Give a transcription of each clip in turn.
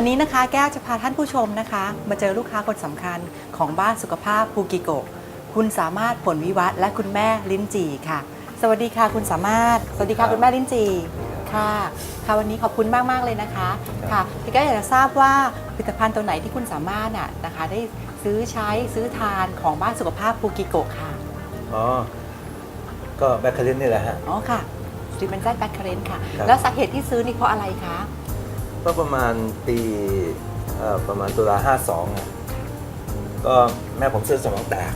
วันนี้นะคะแก้วจะพาท่านผู้ชมนะคะ มาเจอลูกค้าคนสำคัญของบ้านสุขภาพภูกิโกะคุณสามารถผลวิวัฒน์และคุณแม่ลิ้นจีค่ะ สวัสดีค่ะคุณสามารถ สวัสดีค่ะคุณแม่ลิ้นจีค่ะค่ะวันนี้ขอบคุณมากมากๆเลยนะคะค่ะพี่แก้วอยากจะทราบว่าผลิตภัณฑ์ตัวไหนที่คุณสามารถน่ะนะคะได้ซื้อใช้ซื้อทานของบ้านสุขภาพภูกิโกะค่ะอ๋อก็แบคเคอรินนี่แหละฮะอ๋อค่ะสตรีมันแซดแบคเคเรนค่ะครับแล้วสาเหตุที่ซื้อนี่เพราะอะไรคะ ก็ประมาณปีเอ่อประมาณตุลาห้าสองอะก็แม่ผมเส้นสมองแตก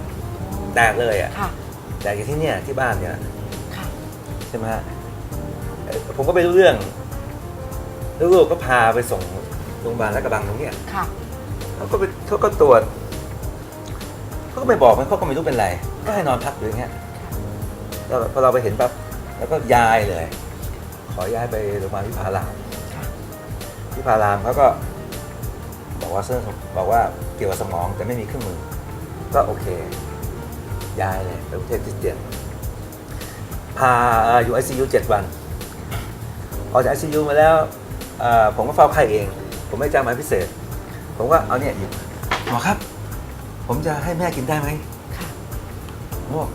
แตกเลยอะค่ะแตกอยู่ที่เนี่ยที่บ้านเนี่ยค่ะใช่ไหมฮะเอ่อผมก็ไปรู้เรื่องลูกๆก็พาไปส่งโรงพยาบาลและกระบังตรงเนี้ยค่ะเขาก็ไปเขาก็ตรวจเขาก็ไม่บอกมันเขาก็ไม่รู้เป็นไร ก็ให้นอนพักอยู่อย่างเงี้ยแล้วพอเราไปเห็นปั๊บแล้วก็ย้ายเลย ขอย้ายไปโรงพยาบาลวิภาราม ค่ะวิภารามเขาก็บอกว่าเส้นสมบอกว่าเกี่ยวกับสมองแต่ไม่มีเครื่องมือ ก็โอเค ย้ายเลยไปกรุงเทพคริสเตียนพาอยู่ไอซียูเจ็ดวันออกจากไอซียูมาแล้วเอ่อผมก็เฝ้าไข้เอง ผมไม่จ้างหมายพิเศษ ผมก็เอาเนี่ยหยิบหมอครับ ผมจะให้แม่กินได้ไหมค่ะผมบอก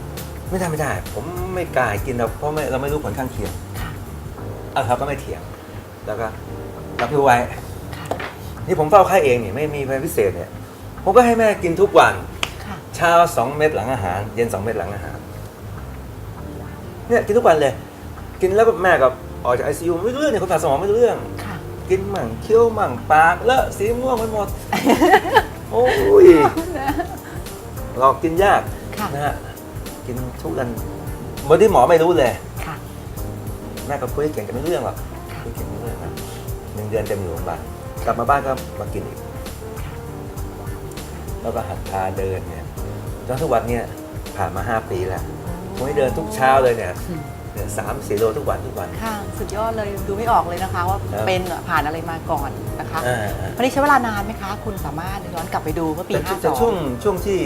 ไม่ได้ไม่ได้ ผมไม่กล้ากินหรอกเพราะไม่เราไม่รู้ผลข้างเคียงค่ะเอาครับก็ไม่เถียง แล้วก็ รับพิวไว้ค่ะนี่ผมเฝ้าไข้เองนี่ไม่มีแพนพิเศษเนี่ย ผมก็ให้แม่กินทุกวัน ค่ะ เช้าสองเม็ดหลังอาหาร เย็นสองเม็ดหลังอาหาร เนี่ยกินทุกวันเลย กินแล้วก็แม่กับออกจากไอซียูไม่รู้เรื่องเนี่ยคนผ่าสมองไม่รู้เรื่อง ค่ะ กินมั่งเคี้ยวมั่งปากเลอะสีม่วงไปหมด โอ้ยหลอกกินยากค่ะ นะฮะกินทุกวันบางที่หมอไม่รู้เลย ค่ะ แม่ก็คุยเก่งกันไม่รู้เรื่องหรอกค่ะคุยเก่ง หนึ่งเดือนเต็มอยู่โรงพยาบาลกลับมาบ้านก็มากินอีก แล้วก็หัดพาเดินเนี่ยจนทุกวันเนี่ยผ่านมาห้าปีแล้วผมให้เดินทุกเช้าเลยเนี่ยเนี่ยสามสี่โลทุกวันทุกวันค่ะสุดยอดเลยดูไม่ออกเลยนะคะ ว่าครับเป็นอะผ่านอะไรมาก่อนนะคะอ่าวันนี้ใช้เวลานานไหมคะ คุณสามารถย้อนกลับไปดูเมื่อปีแต่แต่ช่วงช่วงที่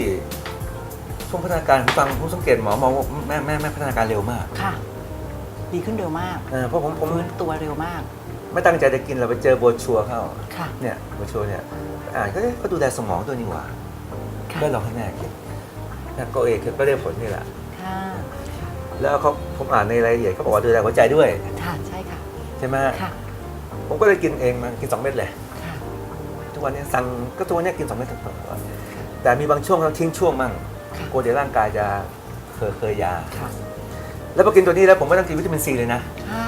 ช่วงพัฒนาการผมฟังผมสังเกตหมอมองว่าแม่แม่แม่พัฒนาการเร็วมาก52ค่ะ ดีขึ้นเร็วมากเออเพราะผมผมฟื้นตัวเร็วมาก ไม่ตั้งใจจะกินเราไปเจอโบรชัวร์เข้าค่ะ เนี่ยโบรชัวร์เนี่ยอ่านก็เอ๊ะเขาดูแลสมองตัวนี้หว่าค่ะ ก็ลองให้แม่กินแล้วก็เอกก็ได้ผลนี่แหละ ค่ะแล้วเขาผมอ่านในรายละเอียดเขาบอกว่าดูแลหัวใจด้วยค่ะใช่ค่ะ ใช่ไหมค่ะ ผมก็เลยกินเองมากินสองเม็ดเลย ค่ะ ทุกวันนี้สั่งก็ทุกวันนี้กินสองเม็ดทุกวันแต่มีบางช่วงเราทิ้งช่วงมั่งค่ะ กลัวเดี๋ยวร่างกายจะเคยเคยยา ค่ะ แล้วพอกินตัวนี้แล้วผมไม่ต้องกินวิตามินซีเลยนะ ค่ะ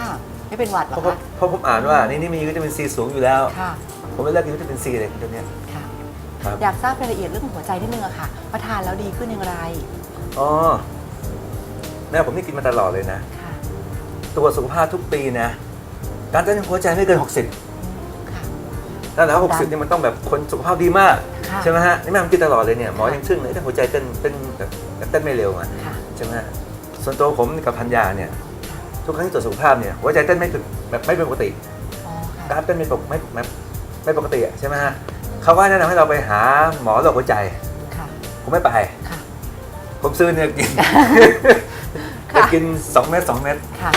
ไม่เป็นหวัดเหรเพอราะผมคะเพราะผมอ่านว่านี่นี่มีวิตามินซีสูงอยู่แล้ว ค่ะผมไม่เลิกกินวิตามินซีเลยตัวเนี้ย ค่ะ ครับ อยากทราบรายละเอียดเรื่องหัวใจนิดนึงอะค่ะว่าทานแล้วดีขึ้นอย่างไรอ๋อแม่ผมนี่กินมาตลอดเลยนะค่ะตัวจสุขภาพทุกปีนะการเต้นหัวใจไม่เกิน 60อืมค่ะแล้วแล้ว60นี่มันต้องแบบคนสุขภาพดีมาก ค่ะ ใช่ไหมฮะนี่แม่ผมกินตลอดเลยเนี่ยหมอยังทึ่งเลยถ้าหัวใจเต้นเต้นแบบเต้นไม่เร็วอะค่ะ ใช่ไหมฮะส่วนตัวผมกับพันยาเนี่ย ทุกครั้งที่ตรวจสุขภาพเนี่ยหัวใจเต้นไม่เป็นแบบไม่เป็นปกติอ๋อค่ะการเต้นไม่ปกไม่ไม่ไม่ปกติอะใช่ไหมฮะเขาก็แนะนำให้เราไปหาหมอโรคหัวใจค่ะผมไม่ไปค่ะผมซื้อเนี่ยกินค่ะจะกิน2เม็ด2เม็ดค่ะ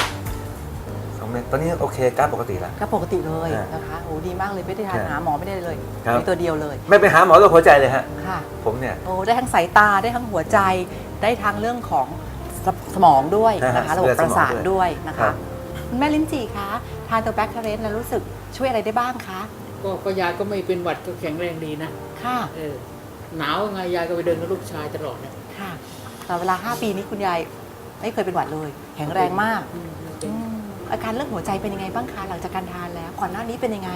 2เม็ดตอนนี้โอเคกราฟปกติแล้วก็ปกติเลยอ่านนะคะโอ้ดีมากเลยไม่ได้ทานครับหาหมอไม่ได้เลยครับมีตัวเดียวเลย ไม่ไปหาหมอโรคหัวใจเลยฮะค่ะผมเนี่ยโอ้ได้ทั้งสายตาได้ทั้งหัวใจได้ทั้งเรื่องของ สสมองด้วยนะคะอ่าระบบประสาทเรื่องสมองด้ด้ววยยนะครัคะบคุณแม่ลิ้นจี่คะทานตัวแบคเคเรนแล้วรู้สึกช่วยอะไรได้บ้างคะก็ก็ยายก็ไม่เป็นหวัดก็แข็งแรงดีนะค่ะเออหนาวไงยายก็ไปเดินกับลูกชายตลอดนะค่ะแต่เวลา 5 ปีนี้คุณยายไม่เคยเป็นหวัดเลย แข็งแรงมากอืมเป็นอืมอาการเรื่องหัวใจเป็นยังไงบ้างคะหลังจากการทานแล้วก่อนหน้านี้เป็นยังไง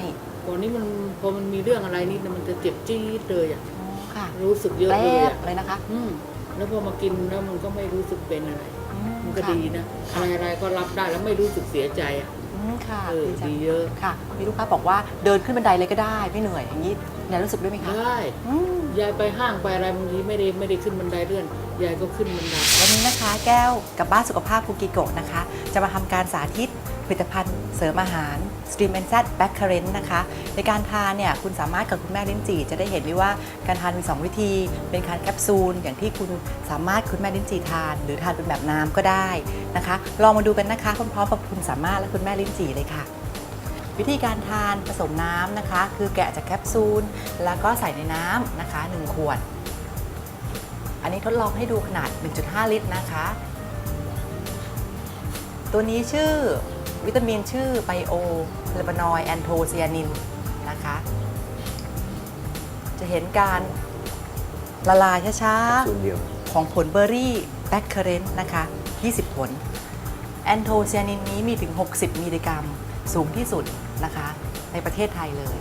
ก่อนนี้มันพอมันมีเรื่องอะไรนิดนะมันจะเจ็บจี๊ดเลยอะอ๋อค่ะรู้สึกเยอะแรเลยกอะเลยนะคะอืม แล้วพอมากินแล้วมันก็ไม่รู้สึกเป็นอะไรอืมันก็ค่ะดีนะอะไรอะไรก็รับได้แล้วไม่รู้สึกเสียใจอะอืมค่ะเออดีจังดีเยอะค่ะ มีลูกค้าบอกว่าเดินขึ้นบันไดเลยก็ได้ไม่เหนื่อยอย่างนี้ยายรู้สึกด้วยไหมคะได้อืมยายไปห้างไปอะไรบางทีไม่ได้ไม่ได้ขึ้นบันไดเลื่อนยายก็ขึ้นบันไดวันนี้นะคะ แก้วกับบ้านสุขภาพภูกิโกะนะคะ จะมาทำการสาธิตผลิตภัณฑ์เสริมอาหาร Stream and Z Back Current นะคะ ในการทานเนี่ยคุณสามารถกับคุณแม่ลิ้นจี่จะได้เห็นได้ว่าการทานมี 2 วิธี เป็นการแคปซูล อย่างที่คุณสามารถคุณแม่ลิ้นจี่ทาน หรือทานเป็นแบบน้ำก็ได้นะคะ ลองมาดูกันนะคะพร้อมๆกับคุณสามารถและคุณแม่ลิ้นจี่เลยค่ะวิธีการทานผสมน้ำนะคะ คือแกะจากแคปซูล แล้วก็ใส่ในน้ำนะคะ 1 ขวด อันนี้ทดลองให้ดูขนาด 1.5 ลิตรนะคะ ตัวนี้ชื่อ วิตามินชื่อไบโอเลบานอยแอนโทเซียนินนะคะ จะเห็นการละลายช้าส่วนเดียวๆของผลเบอร์รี่แบคเคอเรนต์นะคะ 20 ผล แอนโทเซียนินนี้มีถึง 60 มิลลิกรัม สูงที่สุดนะคะ ในประเทศไทยเลย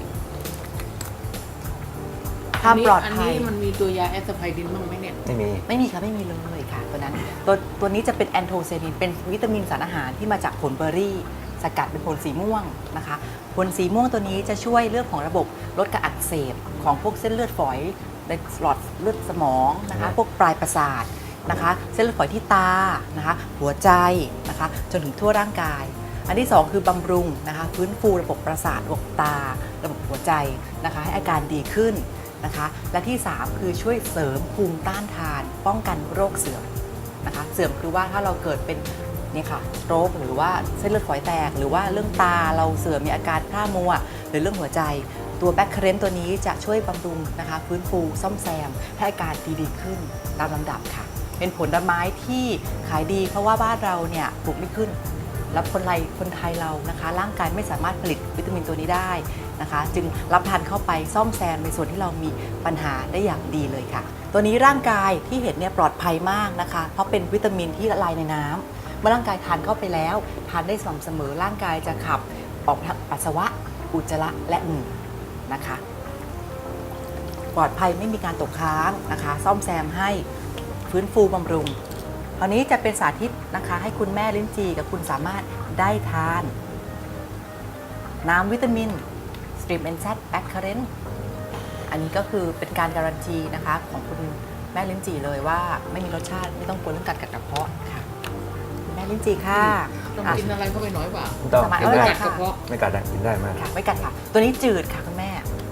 ความปลอดอันภัยนี้มันมีตัวยาแอสไพรินบ้างไหมเนี่ย ไม่มี ไม่มีค่ะไม่มีเลยค่ะตัวนั้นตัวตัวนี้จะเป็นแอนโทเซนินเป็นวิตามินสารอาหารที่มาจากผลเบอร์รี่ สกัดเป็นผลสีม่วงนะคะ ผลสีม่วงตัวนี้จะช่วยเรื่องของระบบลดการอักเสบของพวกเส้นเลือดฝอยในหลอดเลือดสมองนะคะ พวกปลายประสาทนะคะ เส้นเลือดฝอยที่ตานะคะ หัวใจนะคะ จนถึงทั่วร่างกาย อันที่ 2 คือบำรุงนะคะ ฟื้นฟูระบบประสาทระบบตา ระบบหัวใจนะคะ ให้อาการดีขึ้น นะคะ และที่ 3 คือช่วยเสริมภูมิต้านทาน ป้องกันโรคเสื่อมนะคะเสื่อมคือว่าถ้าเราเกิดเป็นนี่ค่ะโรคหรือว่าเส้นเลือดฝอยแตก หรือว่าเรื่องตาเราเสื่อมมีอาการพร่ามัว หรือเรื่องหัวใจตัวแบคเคเรนตัวนี้จะช่วยบำรุงนะคะฟื้นฟูซ่อมแซม ให้อาการดีๆขึ้นตามลำดับค่ะ เป็นผลไม้ที่ขายดีเพราะว่าบ้านเราเนี่ยปลูกไม่ขึ้น แล้วคนไทยคนไทยเรานะคะ ร่างกายไม่สามารถผลิตวิตามินตัวนี้ได้ นะคะ จึงรับทานเข้าไปซ่อมแซมในส่วนที่เรามีปัญหาได้อย่างดีเลยค่ะ ตัวนี้ร่างกายที่เห็นเนี่ยปลอดภัยมากนะคะ เพราะเป็นวิตามินที่ละลายในน้ำเมื่อร่างกายทานเข้าไปแล้วทานได้สม่ำเสมอร่างกายจะขับออกทางปัสสาวะ อุจจาระและเหงื่อนะคะปลอดภัยไม่มีการตกค้างนะคะ ซ่อมแซมให้ฟื้นฟูบำรุงคราวนี้จะเป็นสาธิตนะคะ ให้คุณแม่ลิ้นจีกับคุณสามารถได้ทาน น้ำวิตามิน Stream and Z b a c k c u r r e n t อันนี้ก็คือเป็นการการันตีนะคะของคุณแม่ลิ้นจีเลยว่าไม่มีรสชาติไม่ต้องกลัวเรื่องกัดกัดกระเพาะค่ะคุณแม่ลิ้นจีค่ะต้องอะกินอะไรเข้าไปหน่อยเปล่าไม่ต้องสมัยกินเอ้ยได้กัดกระเพาะไม่กัดได้กินได้มาก ค่ะไม่กัดค่ะ ตัวนี้จืดค่ะคุณแม่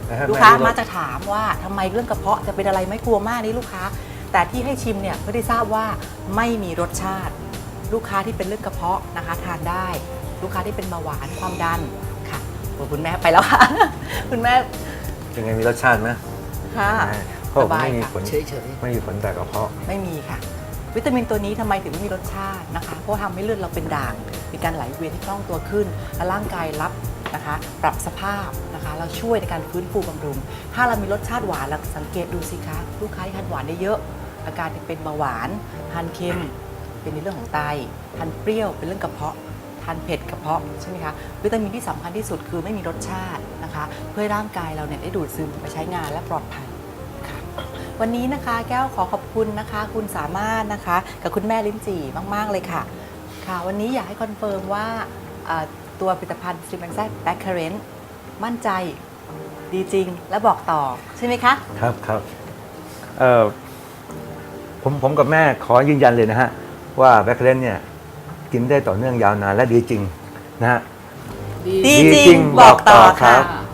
นะฮะลูกค้าแรู้มาจะถามว่าทำไมเรื่องกระเพาะจะเป็นอะไรไม่กลัวมากนี่ลูกค้า แต่ที่ให้ชิมเนี่ยเพื่อได้ทราบว่าไม่มีรสชาติ ลูกค้าที่เป็นเรื่องกระเพาะนะคะ ทานได้ ลูกค้าที่เป็นเบาหวานความดันค่ะ โอ้คุณแม่ไปแล้วค่ะ คุณแม่เป็นไงมีรสชาติไหมค่ะเขาบอกสบายไม่มีค่ะผลเฉยไม่มีผลแต่กระเพาะไม่มีค่ะ วิตามินตัวนี้ทำไมถึงไม่มีรสชาตินะคะ เพราะว่าทำให้เลือดเราเป็นด่าง มีการไหลเวียนที่คล่องตัวขึ้นและร่างกายรับนะคะ ปรับสภาพนะคะเราช่วยในการฟื้นฟูบำรุง ถ้าเรามีรสชาติหวานเราสังเกตดูสิคะลูกค้าที่ทานหวานได้เยอะอาการที่เป็นเบาหวานทานเค็ม เป็นในเรื่องของไตทานเปรี้ยวเป็นเรื่องกระเพาะทานเผ็ดกระเพาะใช่ไหมคะวิตามินที่สำคัญที่สุดคือไม่มีรสชาตินะคะ เพื่อร่างกายเราเนี่ยได้ดูดซึมไปใช้งานและปลอดภัยค่ะวันนี้นะคะแก้วขอขอบคุณนะคะ คุณสามารถนะคะ กับคุณแม่ลิ้นจี่มาก ๆ เลยค่ะค่ะ วันนี้อยากให้คอนเฟิร์มว่าตัวผลิตภัณฑ์ s t r e a m z b a c k c u r r e n t มั่นใจดีจริงและบอกต่อใช่ไหมคะ ครับครับผมผมกับแม่ขอยืนยันเลยนะฮะ ว่าแบคเคเลนเนี่ย กินได้ต่อเนื่องยาวนานและดีจริงนะฮะๆดีดีดีจริจริงงบอกต่อบอกต่อครัค่ะบ